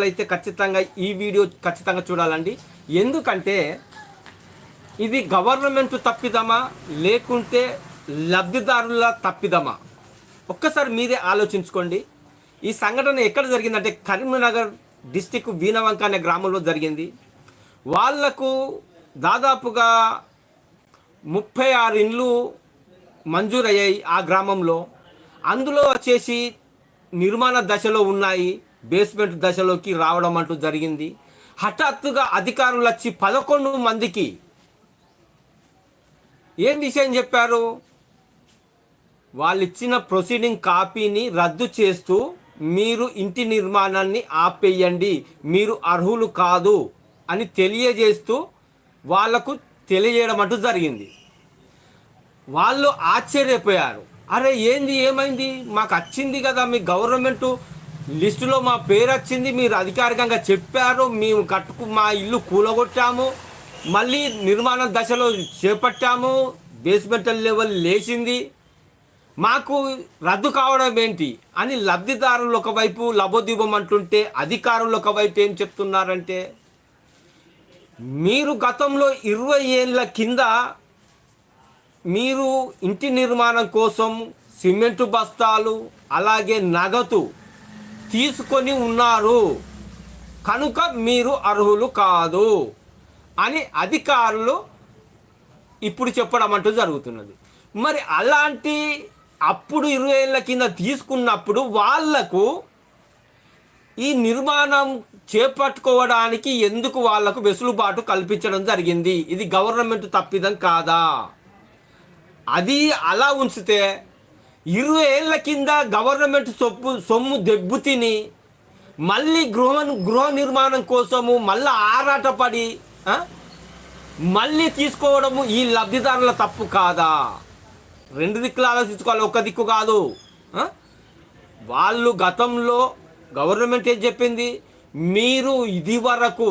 అయితే ఖచ్చితంగా ఈ వీడియో ఖచ్చితంగా చూడాలండి. ఎందుకంటే ఇది గవర్నమెంట్ తప్పిదమా? లేకుంటే లబ్ధిదారుల తప్పిదమా? ఒక్కసారి మీరే ఆలోచించుకోండి. ఈ సంఘటన ఎక్కడ జరిగిందంటే కరీంనగర్ డిస్టిక్ వీణవంక అనే గ్రామంలో జరిగింది. వాళ్ళకు దాదాపుగా ముప్పై ఆరు ఇండ్లు మంజూరయ్యాయి ఆ గ్రామంలో. అందులో వచ్చేసి నిర్మాణ దశలో ఉన్నాయి. బేస్మెంట్ దశలోకి రావడం అంటూ జరిగింది. హఠాత్తుగా అధికారులు వచ్చి పదకొండు మందికి ఏం విషయం చెప్పారు? వాళ్ళు ఇచ్చిన ప్రొసీడింగ్ కాపీని రద్దు చేస్తూ మీరు ఇంటి నిర్మాణాన్ని ఆపేయండి మీరు అర్హులు కాదు అని తెలియజేస్తూ వాళ్ళకు తెలియజేయడం అంటూ జరిగింది. వాళ్ళు ఆశ్చర్యపోయారు. అరే ఏంది ఏమైంది? మాకు వచ్చింది కదా మీ గవర్నమెంటు లిస్టులో మా పేరు వచ్చింది మీరు అధికారికంగా చెప్పారు మేము కట్టుకు మా ఇల్లు కూలగొట్టాము మళ్ళీ నిర్మాణ దశలో చేపట్టాము బేస్మెంట్ లెవెల్ లేచింది. మాకు రద్దు కావడం ఏంటి అని లబ్ధిదారులు ఒకవైపు లబోదిబం అంటుంటే అధికారులు ఒకవైపు ఏం చెప్తున్నారంటే మీరు గతంలో ఇరవై ఏళ్ళ కింద మీరు ఇంటి నిర్మాణం కోసం సిమెంటు బస్తాలు అలాగే నగదు తీసుకొని ఉన్నారు. కనుక మీరు అర్హులు కాదు అని అధికారులు ఇప్పుడు చెప్పడం అంటూ జరుగుతున్నది. మరి అలాంటి అప్పుడు ఇరవై ఏళ్ళ కింద తీసుకున్నప్పుడు వాళ్ళకు ఈ నిర్మాణం చేపట్టుకోవడానికి ఎందుకు వాళ్ళకు వెసులుబాటు కల్పించడం జరిగింది? ఇది గవర్నమెంట్ తప్పిదం కాదా? అది అలా ఉంచితే ఇరవై ఏళ్ళ కింద గవర్నమెంట్ సొప్పు సొమ్ము దెబ్బతిని మళ్ళీ గృహ గృహ నిర్మాణం కోసము మళ్ళీ ఆరాటపడి మళ్ళీ తీసుకోవడము ఈ లబ్ధిదారుల తప్పు కాదా? రెండు దిక్కులు ఆలోచించుకోవాలి. ఒక దిక్కు కాదు. వాళ్ళు గతంలో గవర్నమెంట్ ఏం చెప్పింది? మీరు ఇది వరకు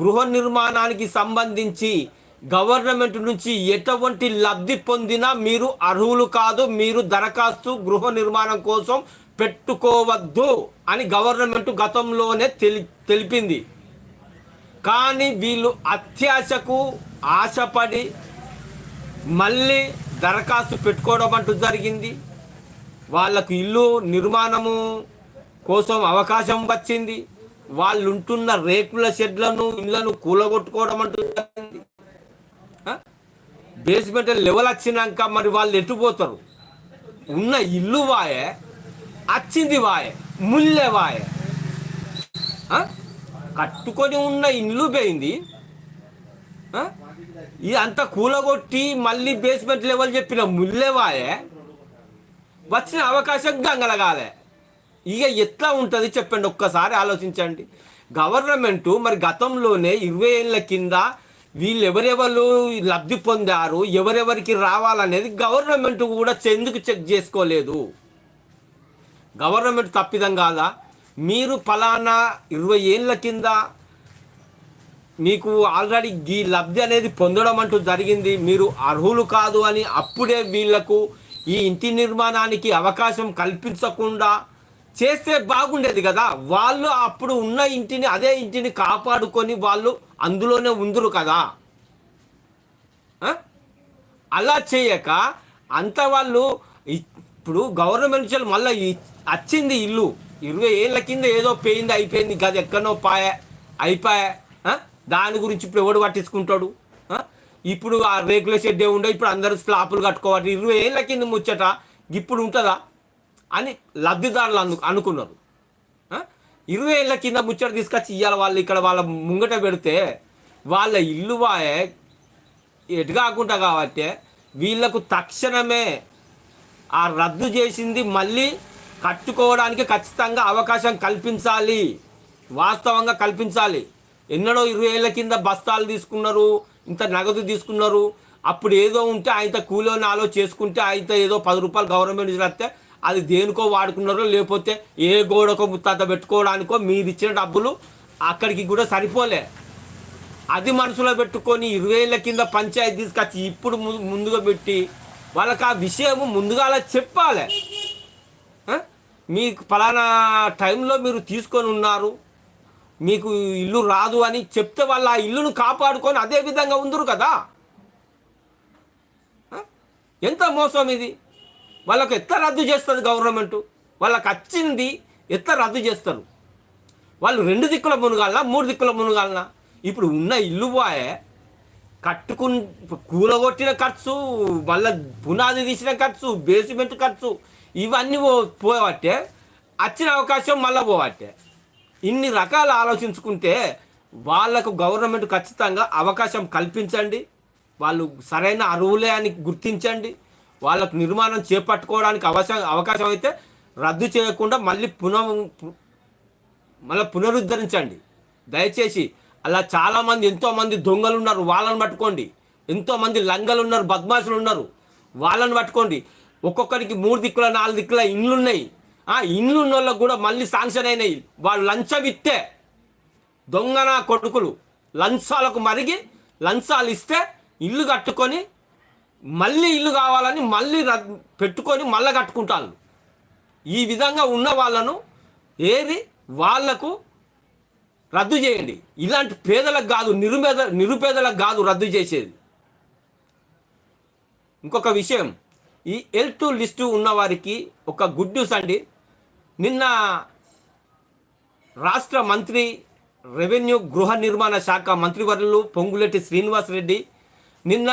గృహ నిర్మాణానికి సంబంధించి గవర్నమెంట్ నుంచి ఎటువంటి లబ్ధి పొందినా మీరు అర్హులు కాదు మీరు దరఖాస్తు గృహ నిర్మాణం కోసం పెట్టుకోవద్దు అని గవర్నమెంట్ గతంలోనే తెలి తెలిపింది. కానీ వీళ్ళు అత్యాశకు ఆశపడి మళ్ళీ దరఖాస్తు పెట్టుకోవడం అంటూ జరిగింది. వాళ్ళకు ఇల్లు నిర్మాణము కోసం అవకాశం వచ్చింది. వాళ్ళు ఉంటున్న రేకుల షెడ్లను ఇళ్ళను కూలగొట్టుకోవడం అంటూ జరిగింది. బేస్మెంట్ లెవెల్ వచ్చినాక మరి వాళ్ళు ఎట్టుపోతారు ఉన్న ఇల్లు వాయే వచ్చింది వాయే ముల్లె వాయే. కట్టుకొని ఉన్న ఇల్లు పోయింది. ఇది అంతా కూలగొట్టి మళ్ళీ బేస్మెంట్ లెవెల్ చెప్పిన ముల్లెవాయే వచ్చిన అవకాశం గంగలగాలే. ఇక ఎట్లా ఉంటుంది చెప్పండి ఒక్కసారి ఆలోచించండి. గవర్నమెంట్ మరి గతంలోనే ఇరవై ఏళ్ళ కింద వీళ్ళు ఎవరెవరు లబ్ధి పొందారు ఎవరెవరికి రావాలనేది గవర్నమెంట్ కూడా ఎందుకు చెక్ చేసుకోలేదు? గవర్నమెంట్ తప్పిదం కాదా? మీరు ఫలానా ఇరవై ఏళ్ళ కింద మీకు ఆల్రెడీ ఈ లబ్ధి అనేది పొందడం అంటూ జరిగింది మీరు అర్హులు కాదు అని అప్పుడే వీళ్ళకు ఈ ఇంటి నిర్మాణానికి అవకాశం కల్పించకుండా చేస్తే బాగుండేది కదా. వాళ్ళు అప్పుడు ఉన్న ఇంటిని అదే ఇంటిని కాపాడుకొని వాళ్ళు అందులోనే ఉందరు కదా. అలా చేయక అంత వాళ్ళు ఇప్పుడు గవర్నమెంట్ నుంచి మళ్ళీ వచ్చింది ఇల్లు. ఇరవై ఏళ్ళ కింద ఏదో పోయింది అయిపోయింది గది ఎక్కడో పాయే అయిపోయా దాని గురించి ఇప్పుడు ఎవడు పట్టించుకుంటాడు? ఇప్పుడు ఆ రేకుల షెడ్ ఏ ఇప్పుడు అందరూ స్లాపులు కట్టుకోవాలి. ఇరవై ఏళ్ళ కింద ముచ్చట ఇప్పుడు ఉంటుందా? అని లబ్ధిదారులు అను అనుకున్నారు. ఇరవై ఏళ్ళ కింద ముచ్చట తీసుకొచ్చి ఇవ్వాలి వాళ్ళు ఇక్కడ వాళ్ళ ముంగట పెడితే వాళ్ళ ఇల్లు వాయే ఎటు కాకుండా కాబట్టి వీళ్ళకు తక్షణమే ఆ రద్దు చేసింది మళ్ళీ కట్టుకోవడానికి ఖచ్చితంగా అవకాశం కల్పించాలి. వాస్తవంగా కల్పించాలి. ఎన్నడో ఇరవై ఏళ్ళ కింద బస్తాలు తీసుకున్నారు ఇంత నగదు తీసుకున్నారు. అప్పుడు ఏదో ఉంటే ఆయన కూలో నాలో చేసుకుంటే ఆయన ఏదో పది రూపాయలు గవర్నమెంట్ నుంచి వస్తే అది దేనికో వాడుకున్నారో లేకపోతే ఏ గోడకో ముత్తాత పెట్టుకోవడానికో మీరు ఇచ్చిన డబ్బులు అక్కడికి కూడా సరిపోలే. అది మనసులో పెట్టుకొని ఇరవై ఏళ్ళ కింద పంచాయతీ తీసుకొచ్చి ఇప్పుడు ముందుగా పెట్టి వాళ్ళకి ఆ విషయం ముందుగా అలా చెప్పాలి. మీకు ఫలానా టైంలో మీరు తీసుకొని ఉన్నారు. మీకు ఇల్లు రాదు అని చెప్తే వాళ్ళు ఆ ఇల్లును కాపాడుకొని అదే విధంగా ఉందరు కదా. ఎంత మోసం ఇది? వాళ్ళకు ఎత్త రద్దు చేస్తుంది గవర్నమెంట్ వాళ్ళకి వచ్చింది ఎత్త రద్దు చేస్తారు? వాళ్ళు రెండు దిక్కుల మునగాలనా మూడు దిక్కుల మునగాలనా? ఇప్పుడు ఉన్న ఇల్లు పోయే కట్టుకుని కూలగొట్టిన ఖర్చు మళ్ళీ పునాది తీసిన ఖర్చు బేస్మెంట్ ఖర్చు ఇవన్నీ పో పోవట్టే వచ్చిన అవకాశం మళ్ళీ పోవట్టే. ఇన్ని రకాలు ఆలోచించుకుంటే వాళ్ళకు గవర్నమెంట్ ఖచ్చితంగా అవకాశం కల్పించండి. వాళ్ళు సరైన అరువులే అని గుర్తించండి. వాళ్ళకు నిర్మాణం చేపట్టుకోవడానికి అవకాశం అవకాశం అయితే రద్దు చేయకుండా మళ్ళీ పునః మళ్ళీ పునరుద్ధరించండి. దయచేసి అలా చాలామంది ఎంతోమంది దొంగలు ఉన్నారు వాళ్ళని పట్టుకోండి. ఎంతోమంది లంగలు ఉన్నారు బద్మాసులు ఉన్నారు వాళ్ళని పట్టుకోండి. ఒక్కొక్కరికి మూడు దిక్కుల నాలుగు దిక్కుల ఇండ్లు ఉన్నాయి ఆ ఇండ్లు ఉన్న వాళ్ళకు కూడా మళ్ళీ శాంక్షన్ అయినాయి. వాళ్ళు లంచం ఇస్తే దొంగన కొడుకులు లంచాలకు మరిగి లంచాలు ఇస్తే ఇల్లు కట్టుకొని మళ్ళీ ఇల్లు కావాలని మళ్ళీ రద్ పెట్టుకొని మళ్ళీ కట్టుకుంటారు ఈ విధంగా ఉన్న వాళ్ళను ఏది వాళ్ళకు రద్దు చేయండి. ఇలాంటి పేదలకు కాదు నిరుపేద నిరుపేదలకు కాదు రద్దు చేసేది. ఇంకొక విషయం ఈ ఎల్ టూ లిస్టు ఉన్నవారికి ఒక గుడ్ న్యూస్ అండి. నిన్న రాష్ట్ర మంత్రి రెవెన్యూ గృహ నిర్మాణ శాఖ మంత్రివర్యులు పొంగులెట్టి శ్రీనివాస్ రెడ్డి నిన్న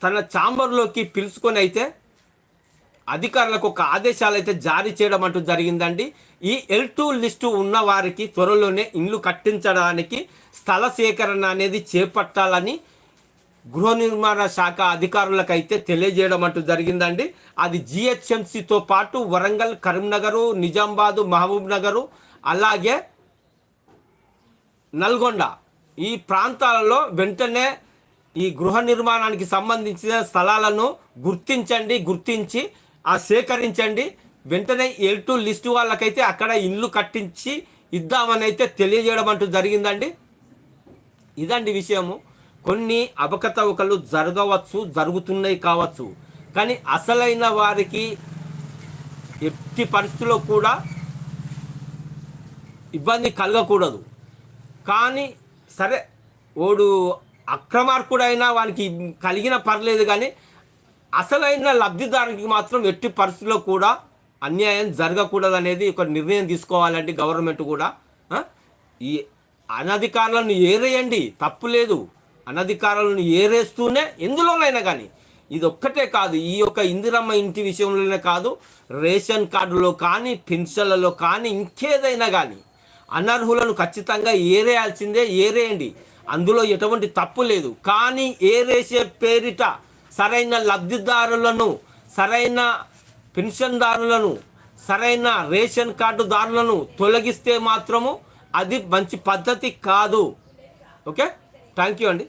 తన ఛాంబర్లోకి పిలుచుకొని అయితే అధికారులకు ఒక ఆదేశాలు అయితే జారీ చేయడం అంటూ జరిగిందండి. ఈ ఎల్ టూ లిస్టు ఉన్న వారికి త్వరలోనే ఇండ్లు కట్టించడానికి స్థల సేకరణ అనేది చేపట్టాలని గృహ నిర్మాణ శాఖ అధికారులకైతే తెలియజేయడం అంటూ జరిగిందండి. అది జిహెచ్ఎంసితో పాటు వరంగల్ కరీంనగరు నిజామాబాదు మహబూబ్ నగరు అలాగే నల్గొండ. ఈ ప్రాంతాలలో వెంటనే ఈ గృహ నిర్మాణానికి సంబంధించిన స్థలాలను గుర్తించండి గుర్తించి ఆ సేకరించండి. వెంటనే ఎల్ టూ లిస్టు వాళ్ళకైతే అక్కడ ఇల్లు కట్టించి ఇద్దామని అయితే తెలియజేయడం అంటూ జరిగిందండి. ఇదండి విషయము. కొన్ని అవకతవకలు జరగవచ్చు జరుగుతున్నాయి కావచ్చు. కానీ అసలైన వారికి ఎట్టి పరిస్థితుల్లో కూడా ఇబ్బంది కలగకూడదు. కానీ సరే ఓడు అక్రమార్కుడైనా వానికి కలిగిన పర్లేదు కానీ అసలైన లబ్ధిదారునికి మాత్రం ఎట్టి పరిస్థితుల్లో కూడా అన్యాయం జరగకూడదు అనేది ఒక నిర్ణయం తీసుకోవాలంటే గవర్నమెంట్ కూడా ఈ అనధికారులను ఏరేయండి తప్పు లేదు. అనధికారులను ఏరేస్తూనే ఎందులోనైనా కానీ. ఇది ఒక్కటే కాదు ఈ యొక్క ఇందిరమ్మ ఇంటి విషయంలోనే కాదు రేషన్ కార్డులో కానీ పెన్షన్లలో కానీ ఇంకేదైనా కానీ అనర్హులను ఖచ్చితంగా ఏరేయాల్సిందే ఏరేయండి. అందులో ఎటువంటి తప్పు లేదు. కానీ ఏరేసే పేరిట సరైన లబ్ధిదారులను సరైన పెన్షన్దారులను సరైన రేషన్ కార్డుదారులను తొలగిస్తే మాత్రము అది మంచి పద్ధతి కాదు. ఓకే? థ్యాంక్ యూ అండి.